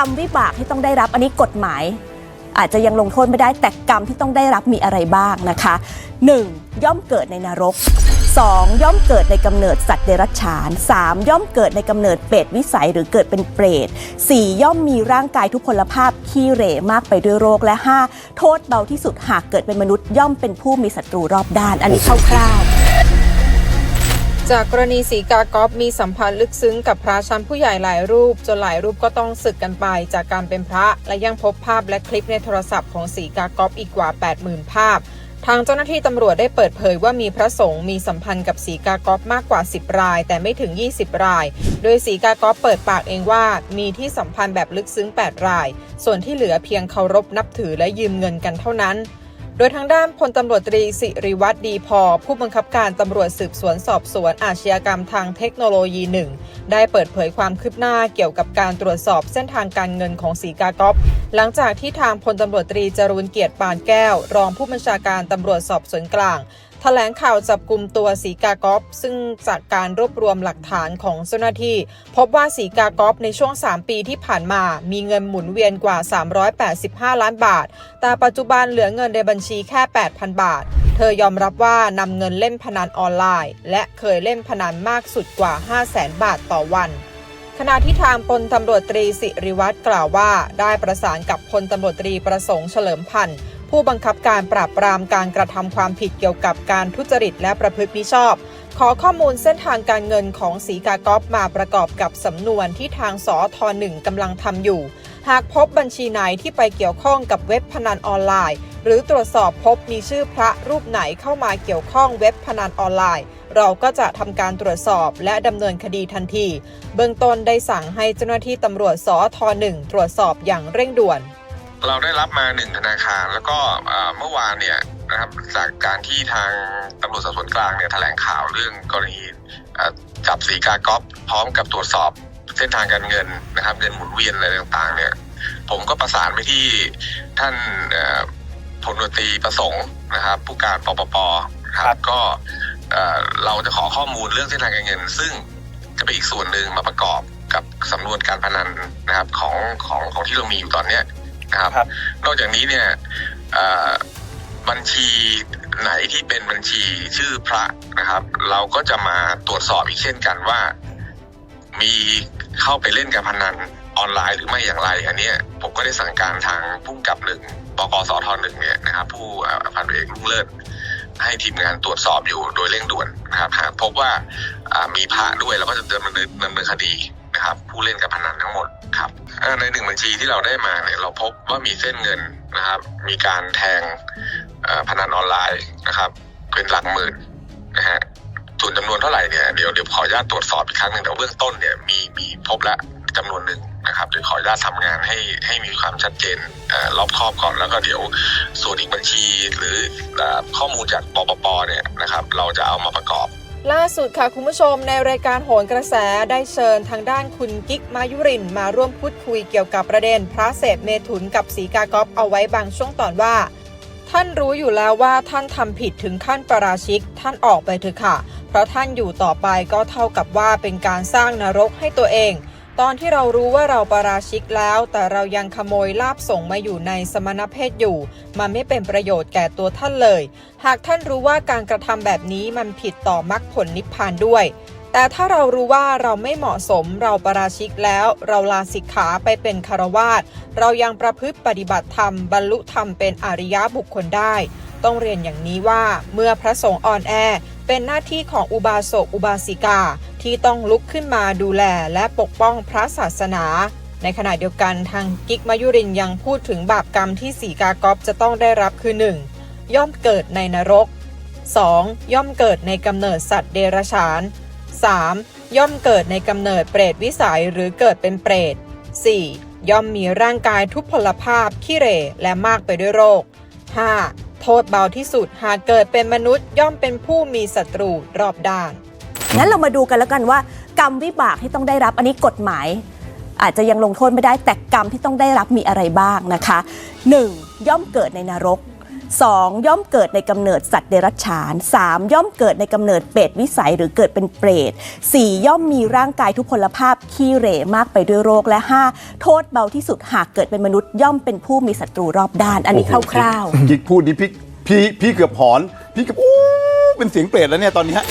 รรมวิบากที่ต้องได้รับอันนี้กฎหมาย อาจจะยังลงโทษไม่ได้แต่กรรมที่ต้องได้รับมีอะไรบ้างนะคะ 1. ย่อมเกิดในนรก 2. ย่อมเกิดในกำเนิดสัตว์เดรัจฉาน 3. ย่อมเกิดในกำเนิดเปรตวิสัยหรือเกิดเป็นเปรต 4. ย่อมมีร่างกายทุพพลภาพขี้เหร่มากไปด้วยโรคและ 5. โทษเบาที่สุดหากเกิดเป็นมนุษย์ย่อมเป็นผู้มีศัตรูรอบด้าน อันนี้คร่าวๆ จากกรณีสีกากอฟมีสัมพันธ์ลึกซึ้งกับพระชั้นผู้ใหญ่หลายรูป จนหลายรูปก็ต้องสึกกันไปจากการเป็นพระ และยังพบภาพและคลิปในโทรศัพท์ของสีกากอฟอีกกว่า 80,000 ภาพ ทางเจ้าหน้าที่ตำรวจได้เปิดเผยว่ามีพระสงฆ์มีสัมพันธ์กับสีกากอฟมากกว่า 10 ราย แต่ไม่ถึง 20 ราย โดยสีกากอฟเปิดปากเองว่ามีที่สัมพันธ์แบบลึกซึ้ง 8 ราย ส่วนที่เหลือเพียงเคารพนับถือและยืมเงินกันเท่านั้น ดยทางด้านพลตำรวจตรีสิริวัตรดีพอ ผู้บังคับการตำรวจสืบสวนสอบสวนอาชญากรรมทางเทคโนโลยีหนึ่งได้เปิดเผยความคืบหน้าเกี่ยวกับการตรวจสอบเส้นทางการเงินของสีกากอฟหลังจากที่ทางพลตำรวจตรีจรูนเกียรติปานแก้ว รองผู้บัญชาการตำรวจสอบสวนกลาง แถลงข่าวจับกลุ่มตัวสีกากอฟซึ่งจากการรวบรวมหลักฐานของเจ้าหน้าที่ พบว่าสีกากอฟในช่วง 3 ปีที่ผ่านมา มีเงินหมุนเวียนกว่า 385 ล้านบาท แต่ปัจจุบันเหลือเงินในบัญชีแค่ 8,000 บาท เธอยอมรับว่านำเงินเล่นพนันออนไลน์ และเคยเล่นพนันมากสุดกว่า 500,000 บาทต่อวันขณะที่ทางพลตำรวจตรีสิริวัตรกล่าวว่า ได้ประสานกับพลตำรวจตรีประสงค์เฉลิมพันธ์ ผู้บังคับการปราบปรามการกระทำความผิดเกี่ยวกับการทุจริตและประพฤติมิชอบ ขอข้อมูลเส้นทางการเงินของสีกากอฟมาประกอบกับสำนวนที่ทางสอทอหนึ่งกำลังทำอยู่ หากพบบัญชีไหนที่ไปเกี่ยวข้องกับเว็บพนันออนไลน์ หรือตรวจสอบพบมีชื่อพระรูปไหนเข้ามาเกี่ยวข้องเว็บพนันออนไลน์เราก็จะทำการตรวจสอบและดำเนินคดีทันที เบื้องต้นได้สั่งให้เจ้าหน้าที่ตำรวจสอทอหนึ่งตรวจสอบอย่างเร่งด่วน เราได้รับมาหนึ่งธนาคาร แล้วก็เอ่อเมื่อวานเนี่ยนะครับจากการที่ทางตำรวจสอบสวนกลางเนี่ยแถลงข่าวเรื่องกรณีเอ่อจับสีกากอฟพร้อมกับตรวจสอบเส้นทางการเงินนะครับเงินหมุนเวียนอะไรต่างๆ เนี่ย ผมก็ประสานไปที่ท่านเอ่อพลตำรวจตรีประสงค์นะครับ ผู้การปปปครับก็เอ่อเราจะขอข้อมูลเรื่องเส้นทางการเงิน ซึ่งจะเป็นอีกส่วนหนึ่งมาประกอบกับสำนวนการพนันนะครับของของของที่เรามีอยู่ตอนเนี้ยนะ ครับครับ นอกจากนี้เนี่ยเอ่อบัญชีไหนที่เป็นบัญชีชื่อพระนะครับ เราก็จะมาตรวจสอบอีกเช่นกันว่า มีเข้าไปเล่นการพนันออนไลน์หรือไม่อย่างไร อันเนี้ยผมก็ได้สั่งการทางผู้กำกับหนึ่งบกสทหนึ่งเนี่ยนะครับ ผู้เอ่อพันเอกลุงเลิศให้ทีมงานตรวจสอบอยู่โดยเร่งด่วนนะครับหากพบว่าอ่ามีพระด้วยเราก็จะดำเนินดำเนินคดีนะครับ ผู้เล่นการพนันทั้งหมด ครับในหนึ่งบัญชีที่เราได้มาเนี่ยเราพบว่ามีเส้นเงินนะครับ มีการแทงพนันออนไลน์นะครับเป็นหลักหมื่นนะฮะส่วนจำนวนเท่าไหร่เนี่ยเดี๋ยวเดี๋ยวขออนุญาตตรวจสอบอีกครั้งหนึ่งแต่เบื้องต้นเนี่ยมีมีพบและจำนวนหนึ่งนะครับเดี๋ยวขออนุญาตทำงานให้ให้มีความชัดเจนรอบครอบก่อนแล้วก็เดี๋ยวส่วนอีกบัญชีหรือข้อมูลจากปปปเนี่ยนะครับ เราจะเอามาประกอบ ล่าสุดค่ะคุณผู้ชมในรายการโหนกระแสได้เชิญทางด้านคุณกิ๊กมายุรินมาร่วมพูดคุยเกี่ยวกับประเด็น พระเสพเมถุนกับสีกากอฟเอาไว้บางช่วงตอนว่า ท่านรู้อยู่แล้วว่าท่านทำผิดถึงขั้นประราชิกท่านออกไปเถอะค่ะ เพราะท่านอยู่ต่อไปก็เท่ากับว่าเป็นการสร้างนรกให้ตัวเอง ตอนที่เรารู้ว่าเราประราชิกแล้ว แต่เรายังขโมยลาบส่งมาอยู่ในสมณเพศอยู่ มันไม่เป็นประโยชน์แก่ตัวท่านเลย หากท่านรู้ว่าการกระทำแบบนี้มันผิดต่อมรรคผลนิพพานด้วยแต่ถ้าเรารู้ว่าเราไม่เหมาะสมเราประราชิกแล้ว เราลาสิกขาไปเป็นคารวาสเรายังประพฤติปฏิบัติธรรม บรรลุธรรมเป็นอริยบุคคลได้ ต้องเรียนอย่างนี้ว่าเมื่อพระสงฆ์อ่อนแอ เป็นหน้าที่ของอุบาสกอุบาสิกาที่ต้องลุกขึ้นมาดูแลและปกป้องพระศาสนา ในขณะเดียวกันทางกิกมายุรินยังพูดถึงบาปกรรมที่สีกากอฟจะต้องได้รับคือ 1. ย่อมเกิดในนรก 2. ย่อมเกิดในกำเนิดสัตว์เดรัจฉาน 3. ย่อมเกิดในกำเนิดเปรตวิสัยหรือเกิดเป็นเปรต 4. ย่อมมีร่างกายทุพพลภาพขี้เหร่และมากไปด้วยโรค 5. โทษเบาที่สุดหากเกิดเป็นมนุษย์ย่อมเป็นผู้มีศัตรูรอบด้าน งั้นเรามาดูกันแล้วกันว่า กรรมวิบากที่ต้องได้รับอันนี้กฎหมาย อาจจะยังลงโทษไม่ได้แต่กรรมที่ต้องได้รับมีอะไรบ้างนะคะ 1. ย่อมเกิดในนรก 2. ย่อมเกิดในกำเนิดสัตว์เดรัจฉาน 3. ย่อมเกิดในกำเนิดเปรตวิสัยหรือเกิดเป็นเปรต 4. ย่อมมีร่างกายทุพพลภาพขี้เหร่มากไปด้วยโรคและ 5. โทษเบาที่สุดหากเกิดเป็นมนุษย์ย่อมเป็นผู้มีศัตรูรอบด้าน อันนี้โโหคร่าวๆ กิ๊กพูดนี่พี่พี่พี่เกือบหอน พี่เกือบอู้เป็นเสียงเปรตแล้วเนี่ยตอนเนี้ย